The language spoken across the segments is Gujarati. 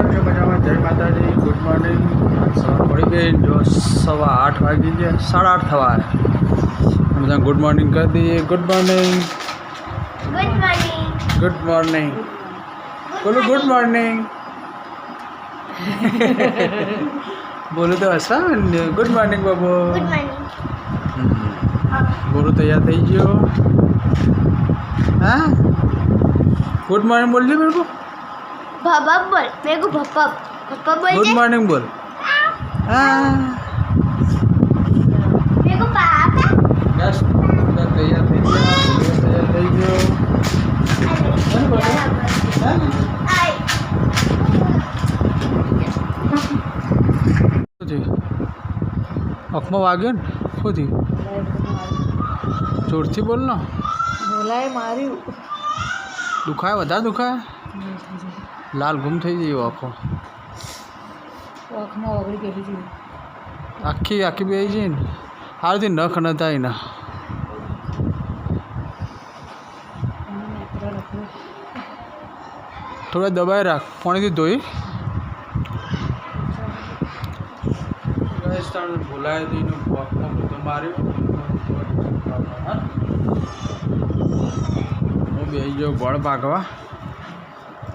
जय माता गुड मॉर्निंग सवा आठ साढ़े आठ थवा गुड मॉर्निंग कर दीजिए गुड मॉर्निंग गुड मॉर्निंग बोलो गुड मॉर्निंग बोलो तो ऐसा गुड मॉर्निंग बाबू बोलो तैयार थी जो गुड मॉर्निंग बोल दिए मेरे को भबब बोल मेरे को भबब भबब बोल गुड मॉर्निंग बोल हाँ। मेरे को पापा यस तैयार तैयार થઈ ગયો આંખમાં વાગ્યો ને શું લાલ ગુમ થઈ ગયો આખો આંખમાં ઓગળી ગયેલી છે આખી આખી બે છે ને હારથી નખ નતા એના થોડા દબાઈ રાખ પાણીથી ધોઈ ભૂલાય તો એનો બોટમાં બધો માર્યો હું બે ગયો ગોળ ભાગવા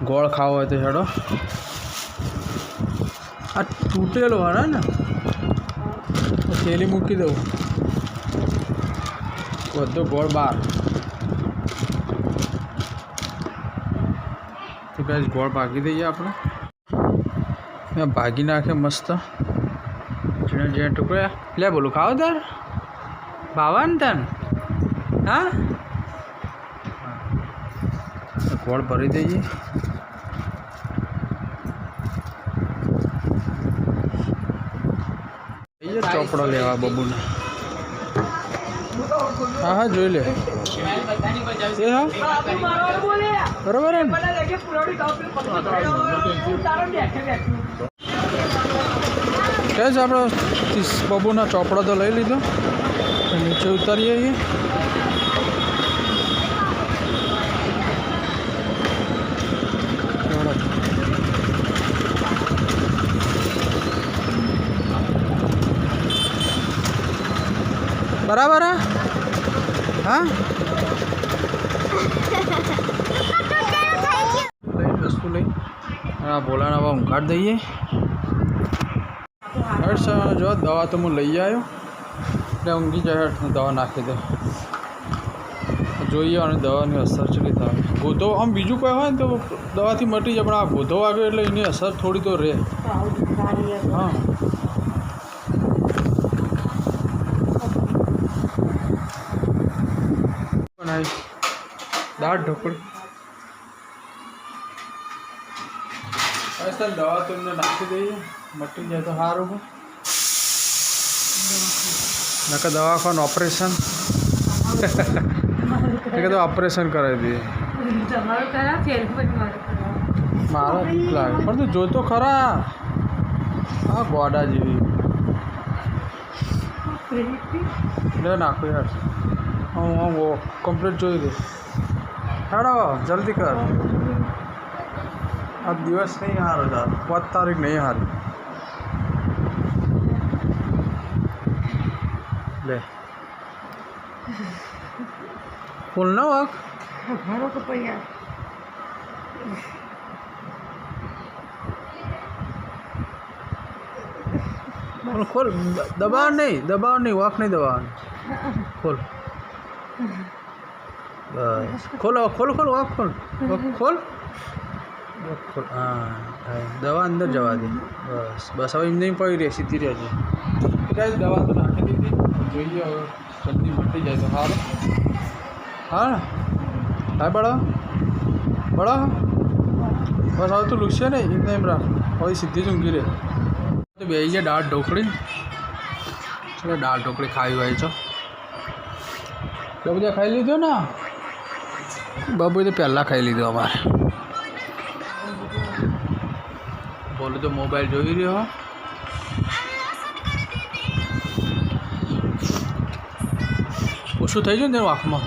गोल खाओ है तो छो आ तूटेल वाला ने थेली मूकी दू बद गोड़ बार तो क्या गोड़ भागी दी आप भागी नाखे मस्त जीने जीने टुकड़े ले बोलू खाओ तार बावन तन हाँ गोड़ भरी दीजिए આવજો ચોપડો લેવા બબુના હા હા જોઈ લે એ હા બરોબર છે જ આપણો બબુના ચોપડો તો લઈ લીધો નીચે ઉતારીએ બરાબર હા વસ્તુ લઈ આ ભોલાના બા ઊંઘાડ દઈએ હર્ષ જો દવા તો હું લઈ આવ્યો એટલે ઊંઘી જાય હું દવા નાખી દે જોઈએ અને દવાની અસર છે કે ગોધો આમ બીજું કોઈ હોય ને તો દવાથી મટી જાય પણ આ ગોધો વાગ્યો એટલે એની અસર થોડી તો રહે હા બનાવી દાળ ઢોકળી સર દવા તમને નાખી દઈએ મટી જાય તો સારું હું નકર દવાખાનું ઓપરેશન કે તો ઓપરેશન કરાવી દઈએ મારો લાગે પણ તું જોતો ખરા આ ગોડા જેવી નાખો યાર हाँ हाँ वो कंप्लीट जो हेड़ा जल्दी कर अब दिवस नहीं हार रहा तारीख नहीं हार रही ले बोलना वक खोल दबाव नहीं दबाव नहीं वाक नहीं दबाव हाँ। खोल બસ ખોલો ખોલ ખોલ વાક ખોલ ખોલ ખોલ હા દવા અંદર જવા દે બસ બસ હવે એમ નહીં પડી રહે સીધી રહેજે કઈ દવા તો નાખી દીધી જોઈએ હવે જલ્દી મટી જાય તો સારું હા હા બળો બળો બસ હવે તું લુકશે ને એમને એમ રાખ હવે સીધી જ ઊંઘી રહે તો બે જાય દાળ ઢોકળી ચલો દાળ ઢોકળી ખાવી હોય છો તો બધા ખાઈ લીધો ને બાબુએ તો પહેલાં ખાઈ લીધો અમારે બોલો તો મોબાઈલ જોઈ રહ્યો ઓછું થઈ ગયું ને તેનું આંખમાં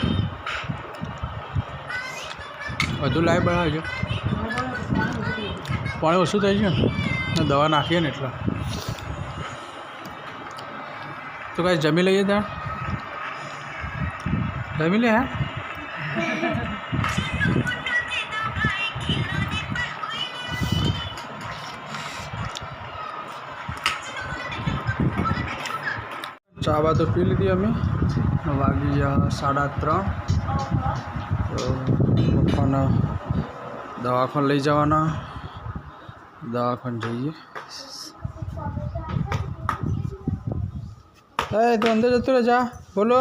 વધુ લાઈવ બનાવજો પાણી ઓછું થઈ ગયું ને દવા નાખીએ ને એટલા તો કાંઈ જમી લઈએ ત્યાં फैमिली है हाँ? चावा तो पी ली हमें बाकी जो साढ़ा त्र तो दवा खन ले जावाना दवा खन जाइए तो अंदर जो जा बोलो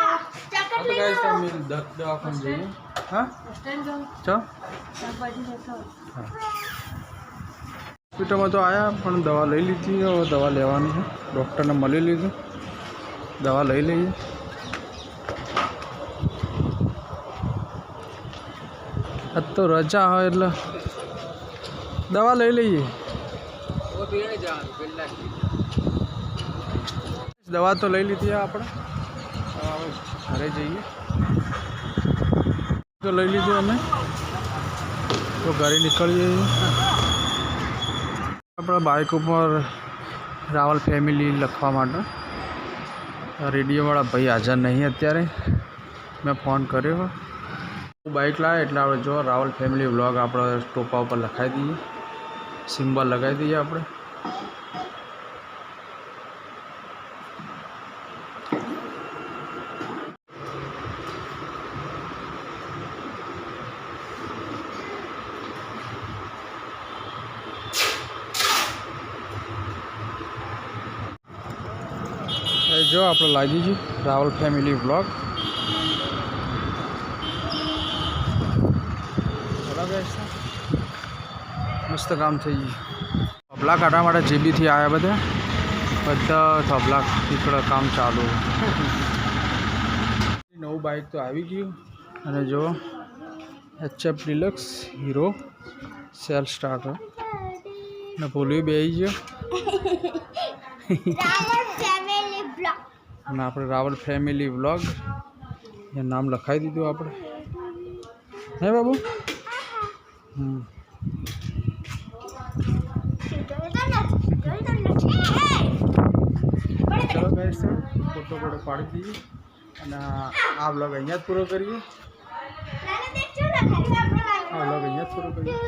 आपको तो गाइस तो, हाँ? हाँ। तो आया अपन दवा ले ली थी और दवा लेवानी है डॉक्टर ने मले ली थी दवा ले ली अब तो रजा हो दवा ले लीजिए वो तो दवा तो ले ली थी आपने हाँ, सारे जाइए तो ले लीजिए हमें तो गाड़ी निकल जाइए अपना बाइक ऊपर रावल फैमिली लखवा मैं रेडियो वाला भाई हाजर नहीं अत्यारे मैं फोन करो बाइक लाए एट जो रावल फैमिली ब्लॉग आप टोपा पर लखाई दिए सिंबल लगाई दिए अपने જો આપણે લાગીજી રાવલ ફેમિલી બ્લોગ ચલાવેશા મસ્ત કામ થઈ ભબલા કાડામાડા જીબી થી આયા બતા બતા થબલાક થી કળા કામ ચાલુ નવી નવ બાઈક તો આવી ગઈ અને જો HF deluxe Hero self starter ન બોલવી બેહી ગયો અમે આપણે રાવળ ફેમિલી વ્લોગ એ નામ લખાઈ દીધું આપણે હે બાબા હમ શું થાય છે ને જોઈ તો લખી એ મોટા મોટા પડતી અને આ વ્લોગ અહીંયા જ પૂરું કરીએ ચાલે દેખજો ને ખાલી આપણ આ વ્લોગ અહીંયા જ શરૂ કરીએ